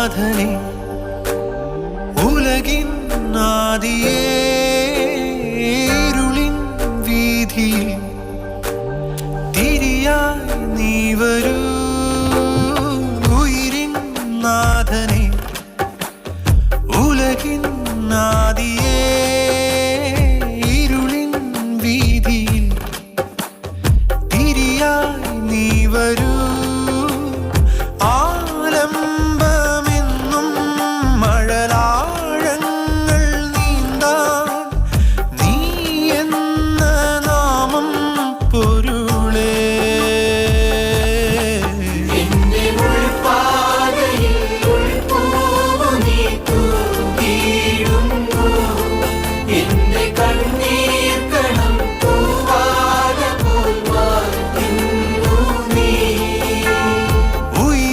നാഥനെ ഉലകിൻ നാദിയേരുളിൻ വീതിയിൽ തിരിയായി നീ വരൂ. ഉയിരിൻ നാഥനെ ഉലകിൻ നാദിയേ ഇരുളിൻ വീതിയിൽ തിരിയായി നീ വരൂ.